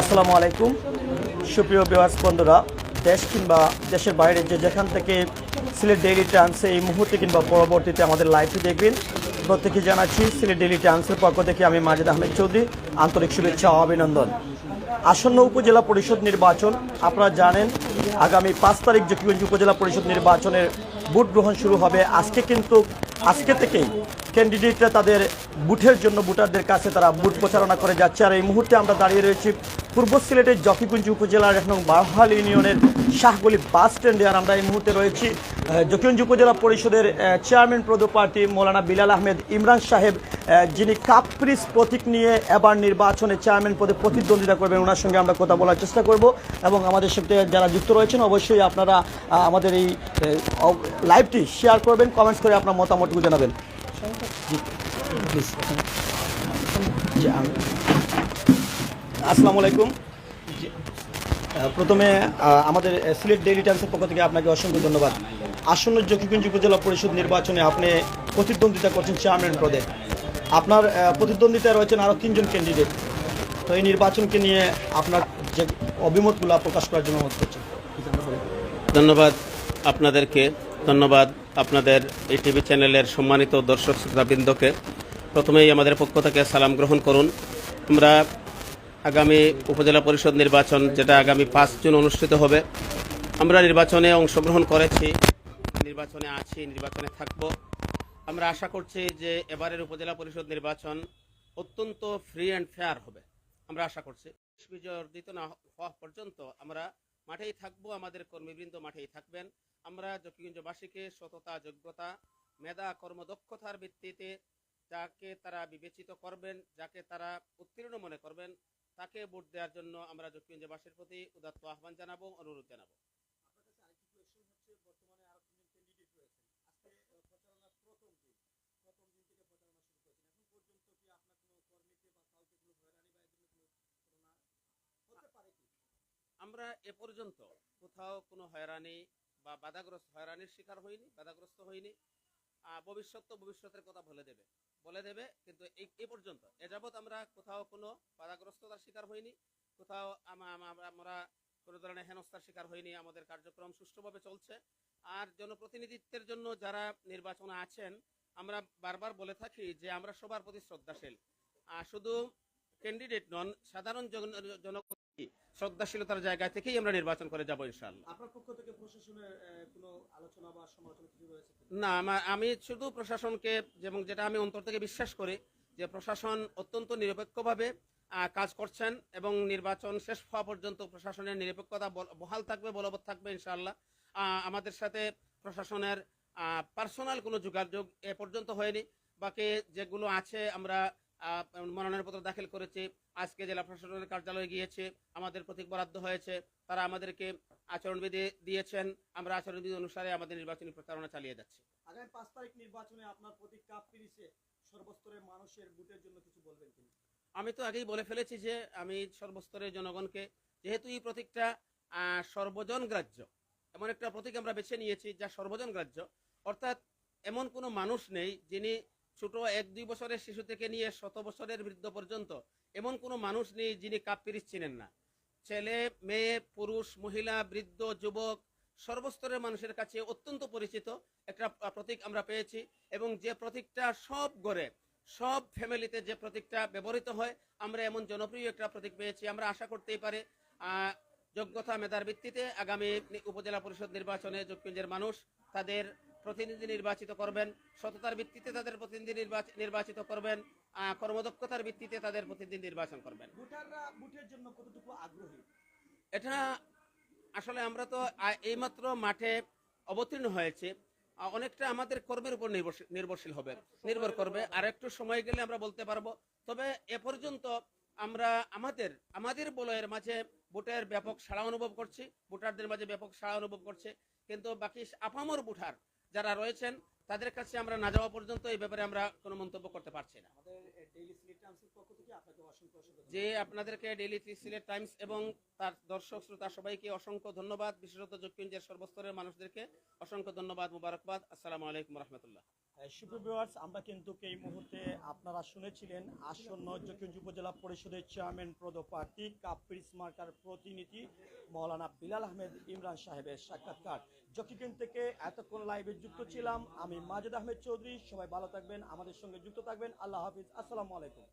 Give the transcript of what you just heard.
আসসালামু আলাইকুম। সুপ্রিয় বিভাস বন্ধুরা, দেশ কিংবা দেশের বাইরে যে যেখান থেকে সিলেট ডেইলি টাইমসে এই মুহূর্তে কিংবা পরবর্তীতে আমাদের লাইভটি দেখবেন প্রত্যেকে জানাচ্ছি, সিলেট ডেইলি টাইমসের পক্ষ থেকে আমি মাজিদ আহমেদ চৌধুরী, আন্তরিক শুভেচ্ছা ও অভিনন্দন। আসন্ন উপজেলা পরিষদ নির্বাচন, আপনারা জানেন, আগামী পাঁচ তারিখ জকিগঞ্জ উপজেলা পরিষদ নির্বাচনের ভোট গ্রহণ শুরু হবে, আজকে কিন্তু, আজকে থেকেই ক্যান্ডিডেটরা তাদের বুথের জন্য ভোটারদের কাছে তারা বুথ প্রচারণা করে যাচ্ছে। আর এই মুহূর্তে আমরা দাঁড়িয়ে রয়েছি পূর্ব সিলেটের জকিগঞ্জ উপজেলার এবং বারহাল ইউনিয়নের শাহগলি বাস স্ট্যান্ডে। আর আমরা এই মুহূর্তে রয়েছি জকিগঞ্জ উপজেলা পরিষদের চেয়ারম্যান পদপ্রার্থী মৌলানা বিলাল আহমেদ ইমরান সাহেব যিনি কাপ্রিস প্রতীক নিয়ে এবার নির্বাচনে চেয়ারম্যান পদে প্রতিদ্বন্দ্বিতা করবেন, ওনার সঙ্গে আমরা কথা বলার চেষ্টা করব। এবং আমাদের সাথে যারা যুক্ত রয়েছেন, অবশ্যই আপনারা আমাদের এই লাইভটি শেয়ার করবেন কমেন্টস করে আপনার মতামতগুলো জানাবেন। আসসালামু আলাইকুম। প্রথমে আমাদের সিলেট ডেইলি টাইমসের পক্ষ থেকে আপনাকে অসংখ্য ধন্যবাদ। আসন্ন জকিগঞ্জ উপজেলা পরিষদ নির্বাচনে আপনি প্রতিদ্বন্দ্বিতা করছেন চেয়ারম্যান পদে। আপনার প্রতিদ্বন্দ্বিতায় রয়েছেন আরও তিনজন ক্যান্ডিডেট তো এই নির্বাচনকে নিয়ে আপনার যে অভিমতগুলো প্রকাশ করার জন্য অনুরোধ করছেন ধন্যবাদ আপনাদেরকে। ধন্যবাদ আপনাদের এই টিভি চ্যানেলের সম্মানিত দর্শক শ্রোতাবৃন্দকে প্রথমেই আমাদের পক্ষ থেকে সালাম গ্রহণ করুন। আমরা আগামী উপজেলা পরিষদ নির্বাচন যেটা আগামী পাঁচ জুন অনুষ্ঠিত হবে, আমরা নির্বাচনে অংশগ্রহণ করেছি, নির্বাচনে আছি, নির্বাচনে থাকব। আমরা আশা করছি যে এবারের উপজেলা পরিষদ নির্বাচন অত্যন্ত ফ্রি অ্যান্ড ফেয়ার হবে। আমরা আশা করছি। বিজয় অর্জিত না হওয়া পর্যন্ত আমরা মাঠেই থাকব, আমাদের কর্মীবৃন্দ মাঠেই থাকবেন। আমরা জকিগঞ্জবাসীকে সততা, যোগ্যতা, মেধা, কর্মদক্ষতার ভিত্তিতে যাকে তারা বিবেচিত করবেন, যাকে তারা উত্তীর্ণ মনে করবেন, তাকে ভোট দেওয়ার জন্য আমরা জকিগঞ্জবাসীর প্রতি উদাত্ত আহ্বান জানাব, অনুরোধ জানাব। আমরা এ পর্যন্ত কোথাও কোনো হয়রানি বা বাধাগ্রস্ত হয়রানির শিকার হইনি, বাধাগ্রস্ত হইনি। ভবিষ্যৎ তো ভবিষ্যতের কথা বলে দেবে বলে দেবে, কিন্তু এই, এ পর্যন্ত। এ যাবৎ আমরা কোথাও কোনো বাধাগ্রস্ততার শিকার হইনি, কোথাও আমা- আমা- আমরা কোনো ধরনের হেনস্থার শিকার হইনি, আমাদের কার্যক্রম সুষ্ঠুভাবে চলছে। আর জনপ্রতিনিধিত্বের জন্য যারা নির্বাচনে আছেন, আমরা বারবার বলে থাকি যে আমরা সবার প্রতি শ্রদ্ধাশীল। শুধু ক্যান্ডিডেট নন, সাধারণ জন- শ্রদ্ধাশীলতার জায়গা থেকেই আমরা নির্বাচন করে যাব ইনশাআল্লাহ। আপনার পক্ষ থেকে প্রশাসনের কোনো আলোচনা বা সমালোচনা কিছু রয়েছে না আমা- শুধু প্রশাসনকে এবং যেটা আমি অন্তর থেকে বিশ্বাস করি যে প্রশাসন অত্যন্ত নিরপেক্ষভাবে কাজ করছেন এবং নির্বাচন শেষ হওয়া পর্যন্ত প্রশাসনের নিরপেক্ষতা বহাল থাকবে বলবৎ থাকবে ইনশাআল্লাহ। আমাদের সাথে প্রশাসনের পার্সোনাল কোনো যোগাযোগ এ পর্যন্ত হয়নি। বাকি যেগুলো আছে আমরা মনোনয়নপত্র দাখিল করেছি। আজকে জেলা প্রশাসনের কার্যালয়ে গিয়েছে। আমাদের প্রতীক বরাদ্দ হয়েছে। তারা আমাদেরকে আচরণবিধি দিয়েছেন। আমরা আচরণবিধি অনুসারে আমাদের নির্বাচনী প্রচারণা চালিয়ে যাচ্ছি। আগামী পাঁচ তারিখ নির্বাচনে আপনার প্রতি কাপ পিরিসে সর্বস্তরের মানুষের ভোটের জন্য কিছু বলবেন কিনা? আমি তো আগেই বলে ফেলেছি যে আমি সর্বস্তরের জনগণকে যেহেতু এই প্রতীকটা সর্বজন গ্রাহ্য এমন একটা প্রতীক আমরা বেছে নিয়েছি যা সর্বজন গ্রাহ্য অর্থাৎ এমন কোনো মানুষ নেই যিনি ছোট এক দুই বছরের শিশু থেকে নিয়ে শত বছরের বৃদ্ধ পর্যন্ত এমন কোনো মানুষ নেই যিনি কাপ পিরিচ চিনেন না। ছেলে, মেয়ে, পুরুষ, মহিলা, বৃদ্ধ, যুবক সর্বস্তরের মানুষের কাছে অত্যন্ত পরিচিত। একটা প্রতীক আমরা পেয়েছি এবং যে প্রতীকটা সব গড়ে, সব ফ্যামিলিতে যে প্রতীকটা ব্যবহৃত হয়, আমরা এমন জনপ্রিয় একটা প্রতীক পেয়েছি। আমরা আশা করতেই পারে যোগ্যতা মেধার ভিত্তিতে আগামী উপজেলা পরিষদ নির্বাচনে যোগপুঞ্জের মানুষ তাদের প্রতিনিধি নির্বাচিত করবেন সততার ভিত্তিতে তাদের প্রতিনিধি নির্বাচ- নির্বাচিত করবেন কর্মদক্ষতার ভিত্তিতে তাদের প্রতিনিধি নির্বাচন করবেন। এটা আসলে আমরা তো এইমাত্র মাঠে অবতীর্ণ হয়েছে। অনেকটা আমাদের কর্মের উপর নির্ভরশীল নির্ভরশীল হবে নির্ভর করবে। আর একটু সময় গেলে আমরা বলতে পারব। তবে এ পর্যন্ত আমরা আমাদের আমাদের বলয়ের মাঝে ভোটের ব্যাপক সাড়া অনুভব করছি ভোটারদের মাঝে ব্যাপক সাড়া অনুভব করছে কিন্তু বাকি আপামর ভোটার যারা রয়েছেন তাদের কাছে আমরা না যাওয়া পর্যন্ত এই ব্যাপারে আমরা কোনো মন্তব্য করতে পারছি না। যে আপনাদেরকে ডেইলি সিলেট টাইমস এবং তার দর্শক শ্রোতা সবাইকে অসংখ্য ধন্যবাদ। বিশেষত জকিঞ্জের সর্বস্তরের মানুষদেরকে অসংখ্য ধন্যবাদ মুবারকবাদ। আসসালামু আলাইকুম রহমতুল্লাহ। সুপ্রিভিউয়ার্স, আমরা কিন্তু এই মুহূর্তে আপনারা শুনেছিলেন আসন্ন জকিগঞ্জ উপজেলা পরিষদের চেয়ারম্যান পদপ্রার্থী কাপ্রিস মার্কার প্রতিনিধি মৌলানা বিলাল আহমেদ ইমরান সাহেবের সাক্ষাৎকার। জকিগঞ্জ থেকে এতক্ষণ লাইভে যুক্ত ছিলাম, আমি মাজেদ আহমেদ চৌধুরী, সবাই ভালো থাকবেন, আমাদের সঙ্গে যুক্ত থাকবেন, আল্লাহ হাফিজ, আসসালামু আলাইকুম।